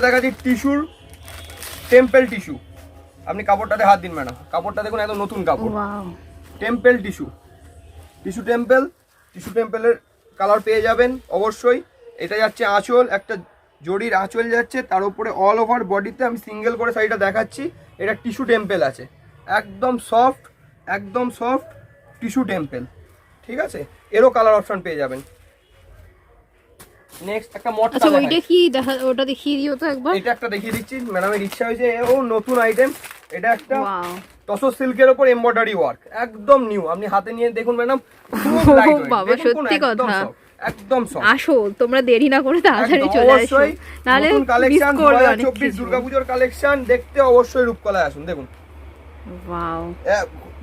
দেখাচ্ছি টিস্যুর temple tissue. আপনি কাপড়টাতে হাত দিন ম্যাডাম। কাপড়টা দেখুন একদম নতুন কাপড়। Temple tissue. Tissue temple tissue টেম্পেলের colour পেয়ে যাবেন অবশ্যই। এটা যাচ্ছে আঁচল একটা জরির আঁচল যাচ্ছে তার উপরে অল ওভার বডিতে আমি সিঙ্গেল করে শাড়িটা দেখাচ্ছি। এটা টিস্যু টেম্পেল আছে। একদম সফট একদম সফট টিস্যু টেম্পেল। ঠিক আছে? এরও কালার অপশান পেয়ে যাবেন। নেক্সট একটা মটকা আচ্ছা ওইটা কি? দেখা ওটা দেখিয়ে দিও তো একবার। এটা একটা দেখিয়ে দিচ্ছি। ম্যাডামের ইচ্ছা হয়েছে ও নতুন আইটেম এটা একটা ওয়াও সিল্কের ওপর এমব্রয়ডারি ওয়ার্ক একদম নিউ আপনি হাতে নিয়ে দেখুন ম্যাডাম বাবা, সত্যি কথা। একদম আসো তোমরা দেরি না করে তাড়াতাড়ি চলে আসো। কালেকশন 2024 দুর্গাপূজার কালেকশন দেখতে অবশ্যই রূপকলায় আসুন দেখুন। ওয়াও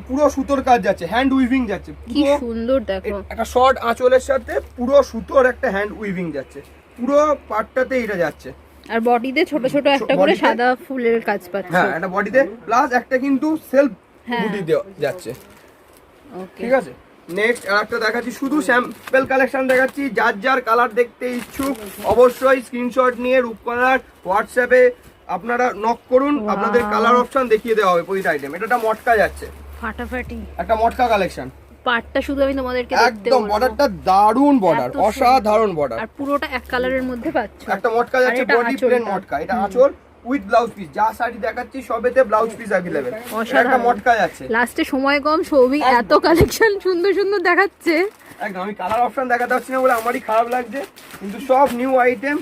পুরো সুতোর কাজ যাচ্ছে হ্যান্ড উইভিং যাচ্ছে কি সুন্দর দেখো। একটা শর্ট আঁচলের সাথে পুরো সুতোর একটা হ্যান্ড উইভিং যাচ্ছে পুরো পার্টটাতে এটা যাচ্ছে। আর বডিতে ছোট ছোট একটা করে সাদা ফুলের কাজ পাচ্ছ। হ্যাঁ একটা বডিতে প্লাস একটা কিন্তু সেলফ হ্যাঁ। বুটি দেওয়া যাচ্ছে। ওকে ঠিক আছে? নেক্সট আর একটা দেখাচ্ছি শুধু স্যাম্পল কালেকশন দেখাচ্ছি যার যার কালার দেখতে ইচ্ছুক অবশ্যই স্ক্রিনশট নিয়ে রূপকলার হোয়াটসঅ্যাপে আপনারা নক করুন আপনাদের কালার অপশন দেখিয়ে দেওয়া হবে প্রতিটা আইটেম এটা মটকা যাচ্ছে। ফাটাফাটি। একটা মটকা কালেকশন পাটটা শুধু আমি তোমাদেরকে একদম বর্ডারটা দারুণ বর্ডার অসাধারণ বর্ডার আর পুরোটা এক কালারের মধ্যে পাচ্ছ। একটা মটকা যাচ্ছে বডি প্লেন মটকা এটা আঁচল উইথ ব্লাউজ পিস যা শাড়ি দেখাচ্ছি সবেতে ব্লাউজ পিস অ্যাভেলেবেল একটা মটকা যাচ্ছে। লাস্টে সময় কম সৌভিক এত কালেকশন সুন্দর সুন্দর দেখাচ্ছে। একদম আমি কালার অপশন দেখাতে পারছি না বলে আমারই খারাপ লাগছে কিন্তু সব নিউ আইটেম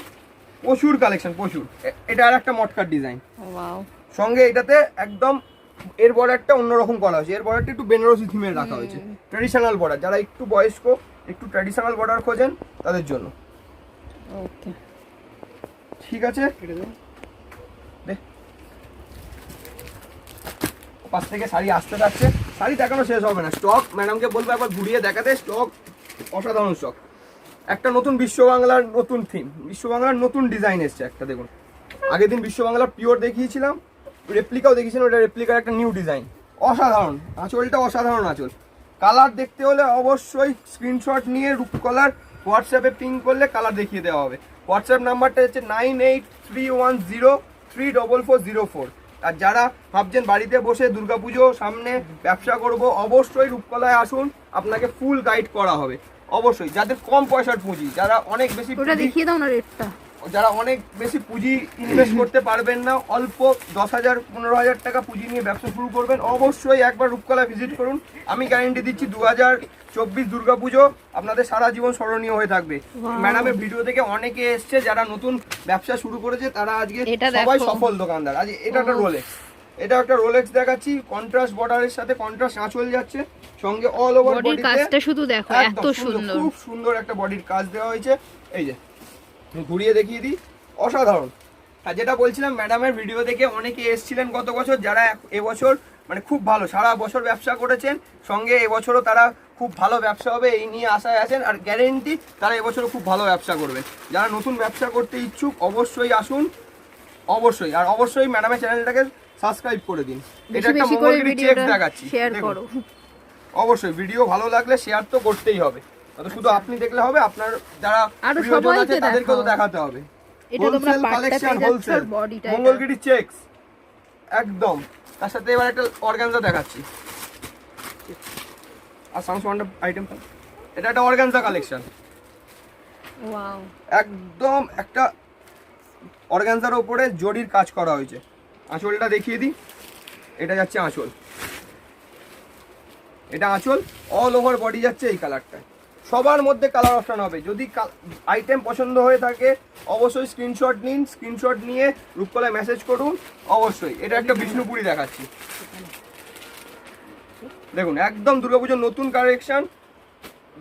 প্রচুর কালেকশন প্রচুর। এটা আর একটা মটকার ডিজাইন ওয়াও সঙ্গে এটাতে একদম এর বর্ডারটা অন্যরকম করা হয়েছে। এর বর্ডারটা একটু বেনারসি থিমের রাখা হয়েছে। ট্র্যাডিশনাল বর্ডার যারা একটু বয়স্ক একটু ট্র্যাডিশনাল বর্ডার খোঁজেন তাদের জন্য। ওকে ঠিক আছে। পাশ থেকে শাড়ি আসতে থাকছে। শাড়ি দেখানো শেষ হবে না। স্টক ম্যাডামকে বলব একবার ঘুরিয়ে দেখাতে। স্টক অসাধারণ স্টক একটা নতুন বিশ্ব বাংলার নতুন থিম বিশ্ব বাংলার নতুন ডিজাইন এসছে একটা দেখুন। আগের দিন বিশ্ব বাংলার পিওর দেখিয়েছিলাম। রেপ্লিকাও দেখিয়েছিলাম ওটা রেপ্লিকার একটা নিউ ডিজাইন অসাধারণ। আঁচলটা অসাধারণ আঁচল। কালার দেখতে হলে অবশ্যই স্ক্রিনশট নিয়ে রূপকলার হোয়াটসঅ্যাপে পিং করলে কালার দেখিয়ে দেওয়া হবে। হোয়াটসঅ্যাপ নাম্বারটা হচ্ছে nine eight three one zero three double four zero four আর যারা ভাবছেন বাড়িতে বসে দুর্গাপুজো সামনে ব্যবসা করব অবশ্যই রূপকলায় আসুন। আপনাকে ফুল গাইড করা হবে। অবশ্যই। যাদের কম পয়সার পুঁজি যারা অনেক বেশি ওটা দেখিয়ে দাও না রেটটা যারা অনেক বেশি পুঁজি ইনভেস্ট করতে পারবেন না অল্প দশ হাজার পনেরো হাজার টাকা পুঁজি নিয়ে ব্যবসা শুরু করবেন অবশ্যই একবার রূপকলা ভিজিট করুন। আমি গ্যারেন্টি দিচ্ছি দু হাজার চব্বিশ দুর্গাপুজো আপনাদের সারা জীবন স্মরণীয় হয়ে থাকবে. ম্যাডামের ভিডিও থেকে অনেকে এসছে যারা নতুন ব্যবসা শুরু করেছে তারা আজকে সবাই সফল দোকানদার। আজ এটা একটা. রোলেক্স এটা একটা রোলেক্স দেখাচ্ছি কন্ট্রাস্ট বর্ডারের সাথে কন্ট্রাস্ট আঁচল যাচ্ছে সঙ্গে অল ওভার বডির কাজটা শুধু দেখো এত সুন্দর খুব সুন্দর একটা বডির কাজ দেওয়া হয়েছে। এই যে ঘুরিয়ে দেখিয়ে দিই। অসাধারণ। আর যেটা বলছিলাম ম্যাডামের ভিডিও দেখে অনেকে এসেছিলেন গত বছর যারা এবছর মানে খুব ভালো সারা বছর ব্যবসা করেছেন সঙ্গে এবছরও তারা খুব ভালো ব্যবসা হবে এই নিয়ে আশায় আছেন আর গ্যারেন্টি তারা এবছরও খুব ভালো ব্যবসা করবেন যারা নতুন ব্যবসা করতে ইচ্ছুক অবশ্যই আসুন অবশ্যই আর অবশ্যই ম্যাডামের চ্যানেলটাকে সাবস্ক্রাইব করে দিন। এটা একটা চেক দেখাচ্ছি শেয়ার করো। অবশ্যই ভিডিও ভালো লাগলে শেয়ার তো করতেই হবে। শুধু আপনি দেখলে হবে আপনার যারা আরও সবাইকে আছে তাদেরকেও তো দেখাতে হবে। এটা তোমরা কালেকশন হোলসেল মঙ্গলগিরি চেকস একদম। তার সাথে এবার একটা অর্গানজা দেখাচ্ছি। আর সাউন্ড আইটেম এটা একটা অর্গানজা কালেকশন ওয়াও একদম একটা অর্গানজার ওপরে জরির কাজ করা হয়েছে। আঁচলটা দেখিয়ে দিই। এটা যাচ্ছে আঁচল। এটা আঁচল অল ওভার বডি যাচ্ছে এই কালারটা সবার মধ্যে কালার অপশন হবে। যদি আইটেম পছন্দ হয়ে থাকে, অবশ্যই স্ক্রিনশট নিন স্ক্রিনশট নিয়ে রূপকলায় মেসেজ করুন, অবশ্যই। এটা একটা বিষ্ণুপুরি দেখাচ্ছি। দেখুন, একদম দুর্গাপুজোর নতুন কালেকশন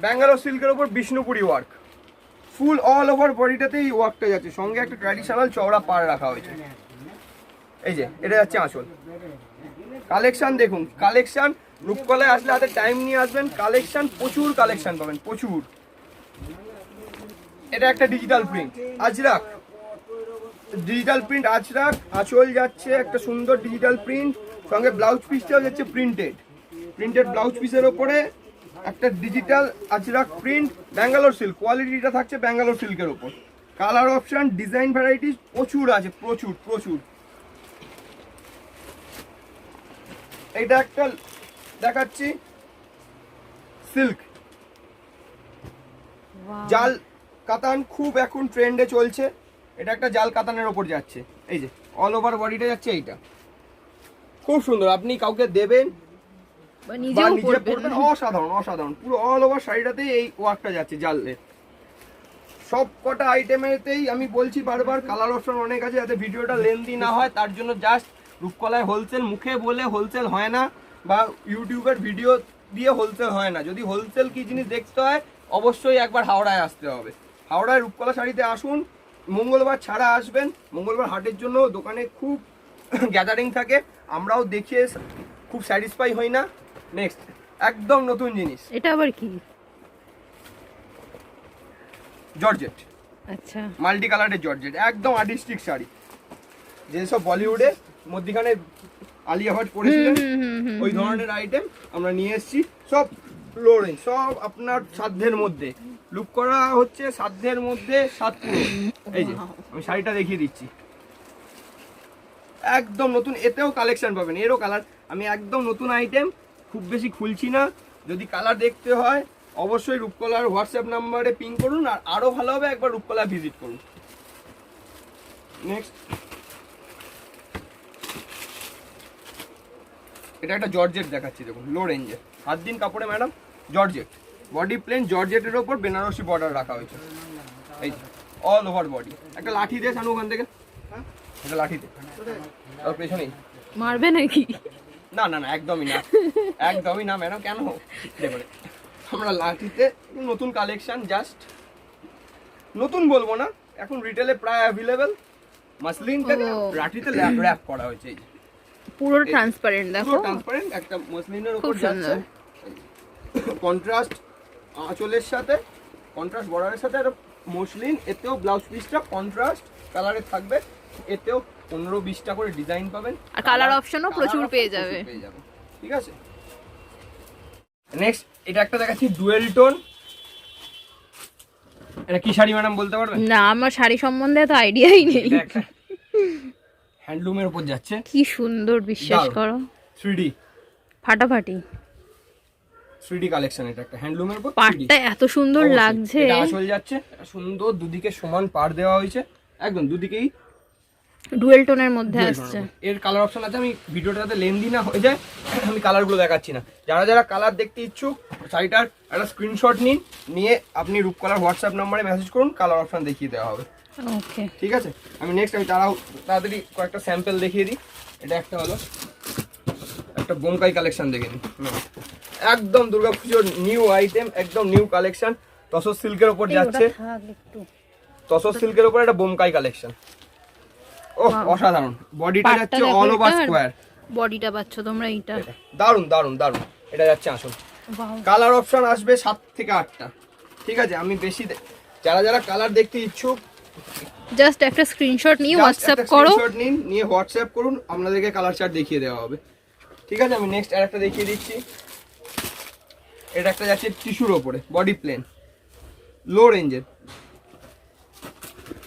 ব্যাঙ্গালোর সিল্কের ওপর Bishnupuri work full all over বডিটাতে এই ওয়ার্কটা যাচ্ছে। সঙ্গে একটা ট্র্যাডিশনাল চওড়া পাড় রাখা হয়েছে। এই যে, এটা যাচ্ছে আঁচল। কালেকশন দেখুন কালেকশন রূপকলায় আসলে হাতে টাইম নিয়ে আসবেন। কালেকশন প্রচুর কালেকশন পাবেন, প্রচুর। এটা একটা digital print ajrak digital print ajrak আঁচল যাচ্ছে, একটা সুন্দর ডিজিটাল প্রিন্ট সঙ্গে ব্লাউজ পিসটাও যাচ্ছে প্রিন্টেড প্রিন্টেড ব্লাউজ পিসের ওপরে একটা digital ajrak print Bangalore silk কোয়ালিটিটা থাকছে ব্যাঙ্গালোর সিল্কের ওপর। কালার অপশান ডিজাইন ভ্যারাইটি প্রচুর আছে, প্রচুর প্রচুর। এটা একটা দেখাচ্ছি সিল্ক। জাল কাতান খুব এখন ট্রেন্ডে চলছে। এটা একটা জাল কাতানের ওপর যাচ্ছে। এই যে অল ওভার বডিটা যাচ্ছে এইটা। খুব সুন্দর আপনি কাউকে দেবেন অসাধারণ অসাধারণ। পুরো অল ওভার শাড়িটাতে এই ওয়ার্কটা যাচ্ছে জাললে সব কটা আইটেমেতেই আমি বলছি বারবার কালার অপশন অনেক আছে যাতে ভিডিওটা লেন্দি না হয়। তার জন্য জাস্ট রূপকলায় হোলসেল মুখে বলে হোলসেল হয় না। বা ইউটিউবের ভিডিও দিয়ে হোলসেল হয় না। যদি হোলসেল কি জিনিস দেখতে হয় অবশ্যই একবার হাওড়ায় আসতে হবে। হাওড়ায় রূপকলা শাড়িতে আসুন মঙ্গলবার ছাড়া আসবেন। মঙ্গলবার হাটের জন্য দোকানে খুব গ্যাদারিং থাকে। আমরাও দেখিয়ে খুব স্যাটিসফাই হই না। নেক্সট একদম নতুন জিনিস। এটা আবার কি? জর্জেট। আচ্ছা। মাল্টি কালারের জর্জেট। একদম আর্টিস্টিক শাড়ি। যেসব বলিউডে মধ্যিখানে আলিয়া ভাট পরেছিলেন ওই ধরনের আইটেম আমরা নিয়ে এসেছি। সব লো রেঞ্জ সব আপনার সাধ্যের মধ্যে। লুক করা হচ্ছে সাধ্যের মধ্যে সাত এই যে আমি শাড়িটা দেখিয়ে দিচ্ছি। একদম নতুন এতেও কালেকশন পাবেন। এরও কালার আমি একদম নতুন আইটেম খুব বেশি খুলছি না। যদি কালার দেখতে হয় অবশ্যই রূপকলার হোয়াটসঅ্যাপ নাম্বারে পিং করুন আর আরও ভালো হবে একবার রূপকলা ভিজিট করুন। নেক্সট এটা একটা জর্জেট দেখাচ্ছি দেখুন লো রেঞ্জের হাত দিন কাপড়ে ম্যাডাম জর্জেট। বডি প্লেন জর্জেটের ওপর বেনারসি বর্ডার রাখা হয়েছে। এই অল ওভার বডি একটা লাঠি দিয়ে শানু ওখান থেকে। একটা লাঠিতে তার পেছনেই মারবে নাকি? না না না একদমই না। একদমই না ম্যাডাম কেন? দেখুন আমরা লাঠিতে নতুন কালেকশন জাস্ট নতুন বলব না এখন রিটেলে প্রায় অ্যাভেলেবেল মাসলিনটাকে। লাঠিতে র্যাপ করা হয়েছে এই যে। পুরো ট্রান্সপারেন্ট দেখো পুরো ট্রান্সপারেন্ট একটা মসলিনের উপর যাচ্ছে। কন্ট্রাস্ট আঁচলের সাথে কন্ট্রাস্ট বর্ডারের সাথে একটা মসলিন এতেও ব্লাউজ পিসটা কন্ট্রাস্ট কালারের থাকবে। এতেও পনেরো বিশটা করে ডিজাইন পাবেন। আর কালার অপশনও প্রচুর পেয়ে যাবে। ঠিক আছে? নেক্সট এটা একটা দেখাচ্ছি ডুয়েল টোন এটা কি শাড়ি ম্যাডাম বলতে পারবেন না আমার শাড়ি সম্বন্ধে তো আইডিয়াই নেই। হ্যান্ডলুমের উপর যাচ্ছে। কি সুন্দর বিশ্বাস। করো। থ্রি ফাটাফাটি। থ্রি কালেকশন এটা একটা হ্যান্ডলুমের উপর 3D পাটটা এত সুন্দর লাগছে। এটা আঁচল যাচ্ছে সুন্দর দুদিকে সমান পার দেওয়া হয়েছে। একদম দুদিকেই ডুয়েল টোনের মধ্যে আসছে। এর কালার অপশন আছে আমি ভিডিওটা যাতে লেন্দি না হয়ে যায় আমি কালারগুলো দেখাচ্ছি না। যারা যারা কালার দেখতে ইচ্ছুক শাড়িটার একটা স্ক্রিনশট নিন নিয়ে আপনি রূপ কালার হোয়াটসঅ্যাপ নম্বরে মেসেজ করুন কালার অপশন দেখিয়ে দেওয়া হবে। ওকে ঠিক আছে? আমি নেক্সট আমি তারাও তাড়াতাড়ি কয়েকটা স্যাম্পল দেখিয়ে দিই। এটা একটা হলো একটা বোমকাই কালেকশন দেখে নিই। একদম দুর্গাপুজোর নিউ আইটেম একদম নিউ কালেকশন তসর সিল্কের ওপর যাচ্ছে। তসর সিল্কের উপর একটা বোমকাই কালেকশন ও অসাধারণ। বডিটা যাচ্ছে অল ওভার। স্কোয়ার বডিটা পাচ্ছ তোমরা এইটা? দারুণ দারুণ দারুণ এটা যাচ্ছে আসল কালার অপশন আসবে সাত থেকে আটটা। ঠিক আছে? আমি বেশি যারা যারা কালার দেখতে ইচ্ছুক জাস্ট একটা স্ক্রিনশট নিয়ে হোয়াটসঅ্যাপ করো। নিন নিয়ে হোয়াটসঅ্যাপ করুন আপনাদেরকে কালার চার্ট দেখিয়ে দেওয়া হবে। ঠিক আছে আমি নেক্সট আরেকটা দেখিয়ে দিচ্ছি। এটা একটা যাচ্ছে টিস্যুর ওপরে বডি প্লেন লো রেঞ্জের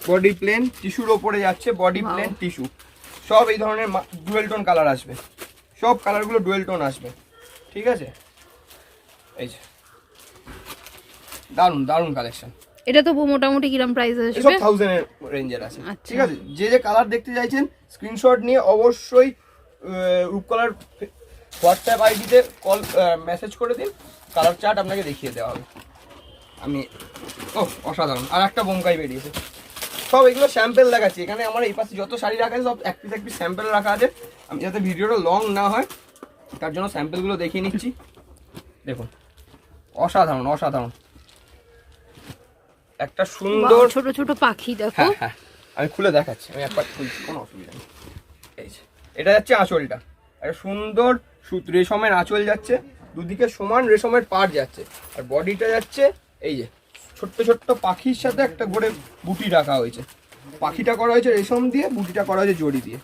বডি প্লেন টিস্যুর ওপরে যাচ্ছে বডি প্লেন টিস্যু সব এই ধরনের ডুয়েল টোন কালার আসবে। সব কালারগুলো ডুয়েল টোন আসবে। ঠিক আছে? এই যে। দারুণ দারুণ কালেকশন এটা তো মোটামুটি কিরম প্রাইস আসবে? থাউজেন্ডের রেঞ্জের আছে। আচ্ছা। ঠিক আছে? যে যে কালার দেখতে চাইছেন স্ক্রিনশট নিয়ে অবশ্যই রূপকলার হোয়াটসঅ্যাপ আইডিতে কল মেসেজ করে দিন। কালার চার্ট আপনাকে দেখিয়ে দেওয়া হবে। আমি ও অসাধারণ। আর একটা বোমকাই বেরিয়েছে। সব এগুলো স্যাম্পেল দেখাচ্ছি। এখানে আমার এই পাশে যত শাড়ি রাখা আছে সব এক পিস এক পিস স্যাম্পেল রাখা আছে। আমি যাতে ভিডিওটা লং না হয় তার জন্য স্যাম্পেলগুলো দেখিয়ে নিচ্ছি। দেখুন। অসাধারণ অসাধারণ। একটা সুন্দর ছোট ছোট পাখি দেখো। হ্যাঁ হ্যাঁ। আমি খুলে দেখাচ্ছি আমি একবার খুলছি কোনো অসুবিধা নেই। এই যে এটা যাচ্ছে আঁচলটা। একটা সুন্দর রেশমের আঁচল যাচ্ছে দুদিকে সমান রেশমের পাড় যাচ্ছে। আর বডিটা যাচ্ছে এই যে ছোট্ট ছোট্ট পাখির সাথে একটা করে বুটি রাখা হয়েছে। পাখিটা করা হয়েছে রেশম দিয়ে বুটিটা করা হয়েছে জড়ি দিয়ে।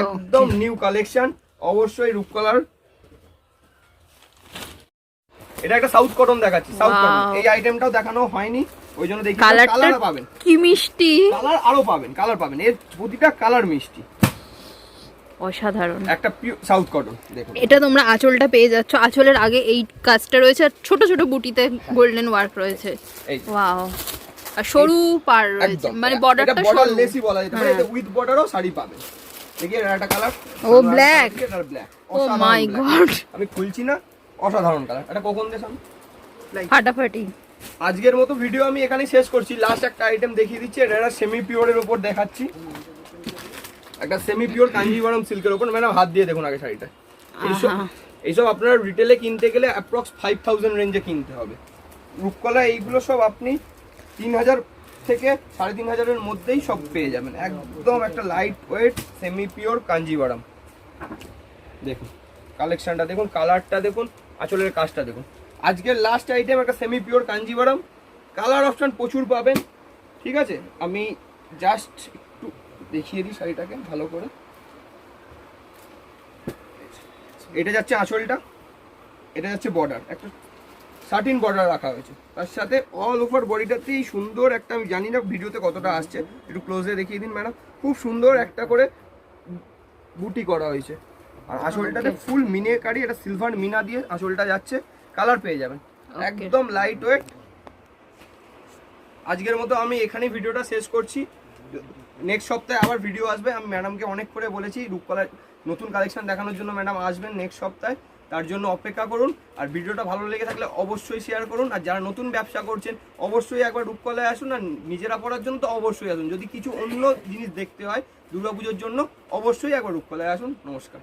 একদম নিউ কালেকশন অবশ্যই রূপকলার এটা একটা সাউথ কটন দেখাচ্ছি সাউথ কটন এই আইটেমটাও দেখানো হয়নি ওই জন্য দেখি কালার পাবেন। কি মিষ্টি? কালার আরও পাবেন কালার পাবেন। এর প্রতিটা কালার মিষ্টি। অসাধারণ। একটা সাউথ কটন দেখুন। এটা তোমরা আঁচলটা পেয়ে যাচ্ছ। আঁচলের আগে এই কাজটা রয়েছে আর ছোট ছোট বুটিতে গোল্ডেন ওয়ার্ক রয়েছে। ওয়াও আর সরু পার রয়েছে। মানে এটা বর্ডারটা বর্ডার লেসই বলা যেতে পারে হ্যাঁ। এটা উইথ বর্ডারও শাড়ি পাবেন। দেখি এর একটা কালার ও, black. Black oh my god আমি খুলছি না। অসাধারণ কালার এটা কখন দেখান ফাটাফাটি আজকের মতো ভিডিও আমি এখানেই শেষ করছি। লাস্ট একটা আইটেম দেখিয়ে দিচ্ছি। এটা একটা সেমি পিওরের উপর দেখাচ্ছি। একটা সেমি পিওর কাঞ্জিভারম সিল্কের উপর। ম্যাডাম হাত দিয়ে দেখুন আগে শাড়িটা। এইসব। এইসব আপনার রিটেলে কিনতে গেলে অ্যাপ্রক্স ফাইভ থাউজেন্ড রেঞ্জে কিনতে হবে। রূপকলা এইগুলো সব আপনি তিন হাজার থেকে সাড়ে তিন হাজারের মধ্যেই সব পেয়ে যাবেন। একদম একটা light weight semi pure Kanjivaram দেখুন কালেকশনটা দেখুন কালারটা দেখুন। আঁচলের কাজটা দেখুন। আজকের লাস্ট আইটেম একটা semi pure Kanjivaram colour option প্রচুর পাবেন। ঠিক আছে? আমি জাস্ট একটু দেখিয়ে দিই শাড়িটাকে ভালো করে। এটা যাচ্ছে আঁচলটা। এটা যাচ্ছে বর্ডার একটা সার্টিন বর্ডার রাখা হয়েছে। তার সাথে অল ওভার বডিটাতেই সুন্দর একটা, আমি জানি না ভিডিওতে কতটা আসছে। একটু ক্লোজে দেখিয়ে দিন ম্যাডাম খুব সুন্দর একটা করে বুটি করা হয়েছে। আর আঁচলটাতে ফুল মিনে কারি এটা সিলভার মিনা দিয়ে আঁচলটা যাচ্ছে কালার পেয়ে যাবেন। একদম লাইট ওয়েট আজকের মতো আমি এখানেই ভিডিওটা শেষ করছি। নেক্সট সপ্তাহে আবার ভিডিও আসবে। আমি ম্যাডামকে অনেক করে বলেছি রূপকলার নতুন কালেকশন দেখানোর জন্য ম্যাডাম আসবেন নেক্সট সপ্তাহে। তার জন্য অপেক্ষা করুন। আর ভিডিওটা ভালো লেগে থাকলে অবশ্যই শেয়ার করুন। আর যারা নতুন ব্যবসা করছেন অবশ্যই একবার রূপকলায় আসুন। আর নিজেরা পড়ার জন্য তো অবশ্যই আসুন। যদি কিছু অন্য জিনিস দেখতে হয় দুর্গাপুজোর জন্য অবশ্যই একবার রূপকলায় আসুন। নমস্কার।